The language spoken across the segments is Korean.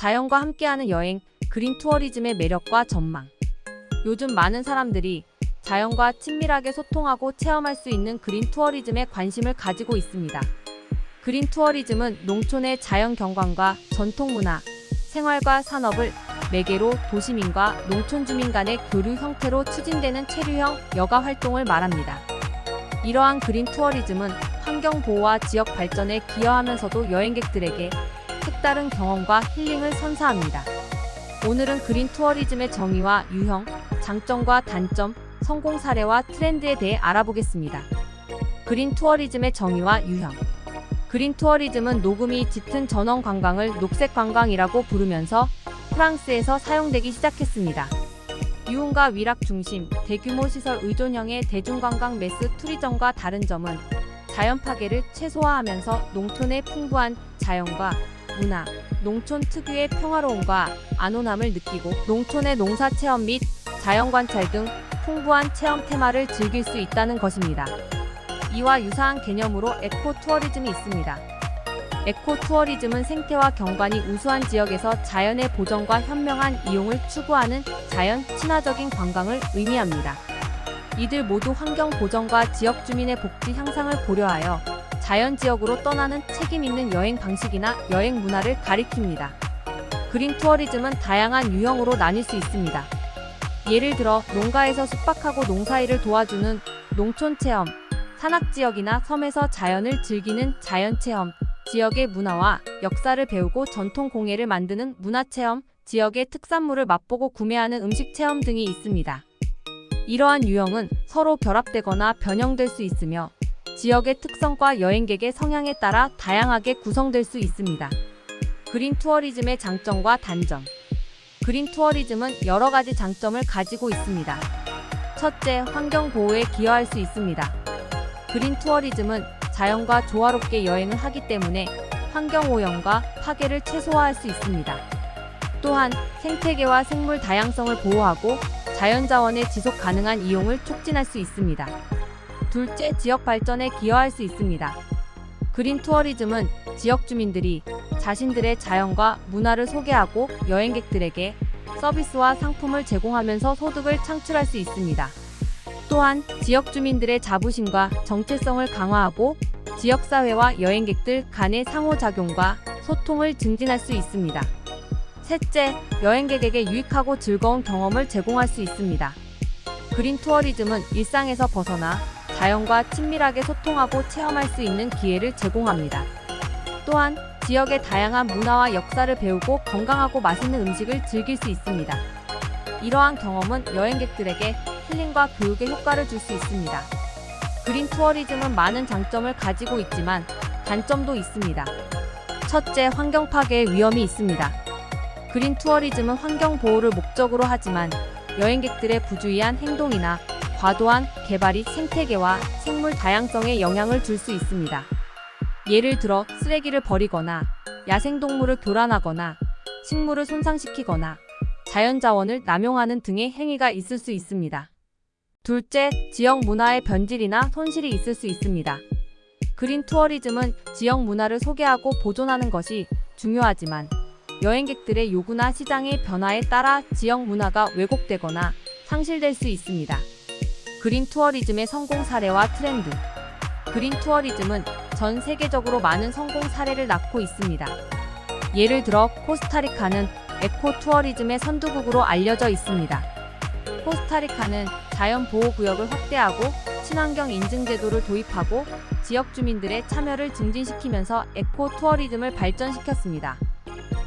자연과 함께하는 여행, 그린 투어리즘의 매력과 전망. 요즘 많은 사람들이 자연과 친밀하게 소통하고 체험할 수 있는 그린 투어리즘에 관심을 가지고 있습니다. 그린 투어리즘은 농촌의 자연 경관과 전통 문화, 생활과 산업을 매개로 도시민과 농촌 주민 간의 교류 형태로 추진되는 체류형 여가 활동을 말합니다. 이러한 그린 투어리즘은 환경 보호와 지역 발전에 기여하면서도 여행객들에게 색다른 경험과 힐링을 선사합니다. 오늘은 그린 투어리즘의 정의와 유형, 장점과 단점, 성공 사례와 트렌드에 대해 알아보겠습니다. 그린 투어리즘의 정의와 유형. 그린 투어리즘은 녹음이 짙은 전원 관광을 녹색 관광이라고 부르면서 프랑스에서 사용되기 시작했습니다. 유흥과 위락 중심, 대규모 시설 의존형의 대중관광 매스 투리즘과 다른 점은 자연 파괴를 최소화하면서 농촌의 풍부한 자연과 문화, 농촌 특유의 평화로움과 안온함을 느끼고 농촌의 농사 체험 및 자연 관찰 등 풍부한 체험 테마를 즐길 수 있다는 것입니다. 이와 유사한 개념으로 에코 투어리즘이 있습니다. 에코 투어리즘은 생태와 경관이 우수한 지역에서 자연의 보존과 현명한 이용을 추구하는 자연 친화적인 관광을 의미합니다. 이들 모두 환경 보전과 지역 주민의 복지 향상을 고려하여 자연 지역으로 떠나는 책임 있는 여행 방식이나 여행 문화를 가리킵니다. 그린 투어리즘은 다양한 유형으로 나뉠 수 있습니다. 예를 들어 농가에서 숙박하고 농사일을 도와주는 농촌 체험, 산악 지역이나 섬에서 자연을 즐기는 자연 체험, 지역의 문화와 역사를 배우고 전통 공예를 만드는 문화 체험, 지역의 특산물을 맛보고 구매하는 음식 체험 등이 있습니다. 이러한 유형은 서로 결합되거나 변형될 수 있으며 지역의 특성과 여행객의 성향에 따라 다양하게 구성될 수 있습니다. 그린 투어리즘의 장점과 단점. 그린 투어리즘은 여러 가지 장점을 가지고 있습니다. 첫째, 환경 보호에 기여할 수 있습니다. 그린 투어리즘은 자연과 조화롭게 여행을 하기 때문에 환경 오염과 파괴를 최소화할 수 있습니다. 또한 생태계와 생물 다양성을 보호하고 자연 자원의 지속 가능한 이용을 촉진할 수 있습니다. 둘째, 지역 발전에 기여할 수 있습니다. 그린 투어리즘은 지역 주민들이 자신들의 자연과 문화를 소개하고 여행객들에게 서비스와 상품을 제공하면서 소득을 창출할 수 있습니다. 또한 지역 주민들의 자부심과 정체성을 강화하고 지역사회와 여행객들 간의 상호작용과 소통을 증진할 수 있습니다. 셋째, 여행객에게 유익하고 즐거운 경험을 제공할 수 있습니다. 그린 투어리즘은 일상에서 벗어나 자연과 친밀하게 소통하고 체험할 수 있는 기회를 제공합니다. 또한 지역의 다양한 문화와 역사를 배우고 건강하고 맛있는 음식을 즐길 수 있습니다. 이러한 경험은 여행객들에게 힐링과 교육에 효과를 줄 수 있습니다. 그린 투어리즘은 많은 장점을 가지고 있지만 단점도 있습니다. 첫째, 환경 파괴의 위험이 있습니다. 그린 투어리즘은 환경 보호를 목적으로 하지만 여행객들의 부주의한 행동이나 과도한 개발이 생태계와 생물 다양성에 영향을 줄 수 있습니다. 예를 들어 쓰레기를 버리거나 야생동물을 교란하거나 식물을 손상시키거나 자연자원을 남용하는 등의 행위가 있을 수 있습니다. 둘째, 지역 문화의 변질이나 손실이 있을 수 있습니다. 그린 투어리즘은 지역 문화를 소개하고 보존하는 것이 중요하지만 여행객들의 요구나 시장의 변화에 따라 지역 문화가 왜곡되거나 상실될 수 있습니다. 그린 투어리즘의 성공 사례와 트렌드. 그린 투어리즘은 전 세계적으로 많은 성공 사례를 낳고 있습니다. 예를 들어 코스타리카는 에코 투어리즘의 선두국으로 알려져 있습니다. 코스타리카는 자연 보호 구역을 확대하고 친환경 인증 제도를 도입하고 지역 주민들의 참여를 증진시키면서 에코 투어리즘을 발전시켰습니다.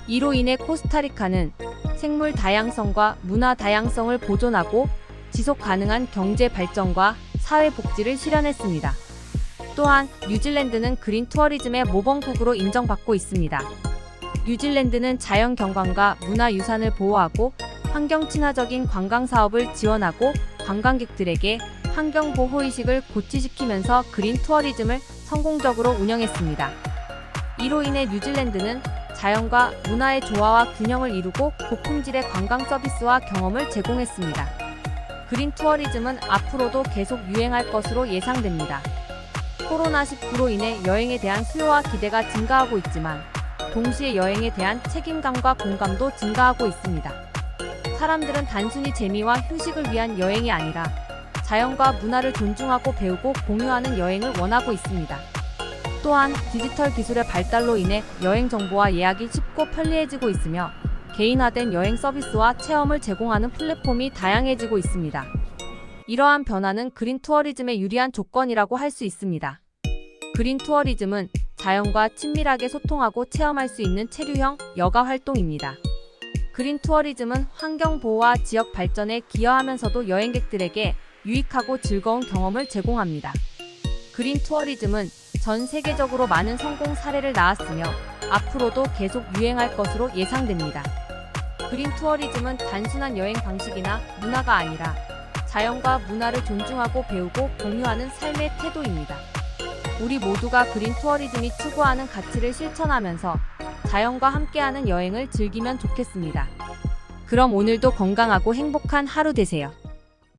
이로 인해 코스타리카는 생물 다양성과 문화 다양성을 보존하고 지속 가능한 경제 발전과 사회 복지를 실현했습니다. 또한 뉴질랜드는 그린 투어리즘의 모범국으로 인정받고 있습니다. 뉴질랜드는 자연 경관과 문화 유산을 보호하고 환경 친화적인 관광 사업을 지원하고 관광객들에게 환경 보호 의식을 고취시키면서 그린 투어리즘을 성공적으로 운영했습니다. 이로 인해 뉴질랜드는 자연과 문화의 조화와 균형을 이루고 고품질의 관광 서비스와 경험을 제공했습니다. 그린 투어리즘은 앞으로도 계속 유행할 것으로 예상됩니다. 코로나19로 인해 여행에 대한 수요와 기대가 증가하고 있지만 동시에 여행에 대한 책임감과 공감도 증가하고 있습니다. 사람들은 단순히 재미와 휴식을 위한 여행이 아니라 자연과 문화를 존중하고 배우고 공유하는 여행을 원하고 있습니다. 또한 디지털 기술의 발달로 인해 여행 정보와 예약이 쉽고 편리해지고 있으며 개인화된 여행 서비스와 체험을 제공하는 플랫폼이 다양해지고 있습니다. 이러한 변화는 그린 투어리즘의 유리한 조건이라고 할 수 있습니다. 그린 투어리즘은 자연과 친밀하게 소통하고 체험할 수 있는 체류형 여가 활동입니다. 그린 투어리즘은 환경 보호와 지역 발전에 기여하면서도 여행객들에게 유익하고 즐거운 경험을 제공합니다. 그린 투어리즘은 전 세계적으로 많은 성공 사례를 낳았으며 앞으로도 계속 유행할 것으로 예상됩니다. 그린 투어리즘은 단순한 여행 방식이나 문화가 아니라 자연과 문화를 존중하고 배우고 공유하는 삶의 태도입니다. 우리 모두가 그린 투어리즘이 추구하는 가치를 실천하면서 자연과 함께하는 여행을 즐기면 좋겠습니다. 그럼 오늘도 건강하고 행복한 하루 되세요.